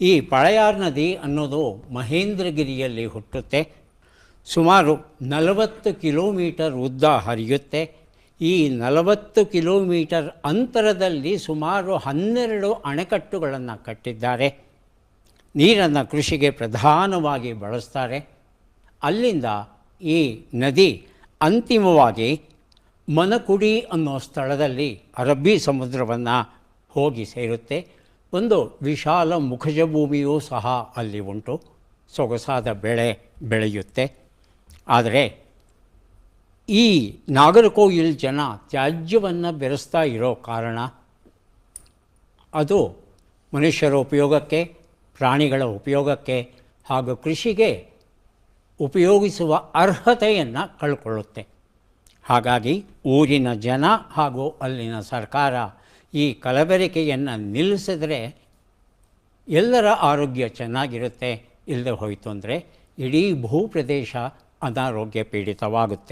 ಈ ಪಳೆಯಾರ್ ನದಿ ಅನ್ನೋದು ಮಹೇಂದ್ರಗಿರಿಯಲ್ಲಿ ಹುಟ್ಟುತ್ತೆ. ಸುಮಾರು ನಲವತ್ತು ಕಿಲೋಮೀಟರ್ ಉದ್ದ ಹರಿಯುತ್ತೆ. ಈ ನಲವತ್ತು ಕಿಲೋಮೀಟರ್ ಅಂತರದಲ್ಲಿ ಸುಮಾರು ಹನ್ನೆರಡು ಅಣೆಕಟ್ಟುಗಳನ್ನು ಕಟ್ಟಿದ್ದಾರೆ. ನೀರನ್ನು ಕೃಷಿಗೆ ಪ್ರಧಾನವಾಗಿ ಬಳಸ್ತಾರೆ. ಅಲ್ಲಿಂದ ಈ ನದಿ ಅಂತಿಮವಾಗಿ ಮನಕುಡಿ ಅನ್ನೋ ಸ್ಥಳದಲ್ಲಿ ಅರಬ್ಬಿ ಸಮುದ್ರವನ್ನು ಹೋಗಿ ಸೇರುತ್ತೆ. ಒಂದು ವಿಶಾಲ ಮುಖಜ ಭೂಮಿಯೂ ಸಹ ಅಲ್ಲಿ ಉಂಟು. ಸೊಗಸಾದ ಬೆಳೆ ಬೆಳೆಯುತ್ತೆ. ಆದರೆ ಈ ನಾಗರಕೋಯಿಲ್ ಜನ ತ್ಯಾಜ್ಯವನ್ನು ಬೆರೆಸ್ತಾ ಇರೋ ಕಾರಣ ಅದು ಮನುಷ್ಯರ ಉಪಯೋಗಕ್ಕೆ, ಪ್ರಾಣಿಗಳ ಉಪಯೋಗಕ್ಕೆ ಹಾಗೂ ಕೃಷಿಗೆ ಉಪಯೋಗಿಸುವ ಅರ್ಹತೆಯನ್ನು ಕಳ್ಕೊಳ್ಳುತ್ತೆ. ಹಾಗಾಗಿ ಊರಿನ ಜನ ಹಾಗೂ ಅಲ್ಲಿನ ಸರ್ಕಾರ ಈ ಕಲಬೆರಕೆಯನ್ನು ನಿಲ್ಲಿಸಿದ್ರೆ ಎಲ್ಲರ ಆರೋಗ್ಯ ಚೆನ್ನಾಗಿರುತ್ತೆ. ಇಲ್ಲದೆ ಹೋಯಿತು ಅಂದರೆ ಇಡೀ ಭೂಪ್ರದೇಶ ಅನಾರೋಗ್ಯ ಪೀಡಿತವಾಗುತ್ತೆ.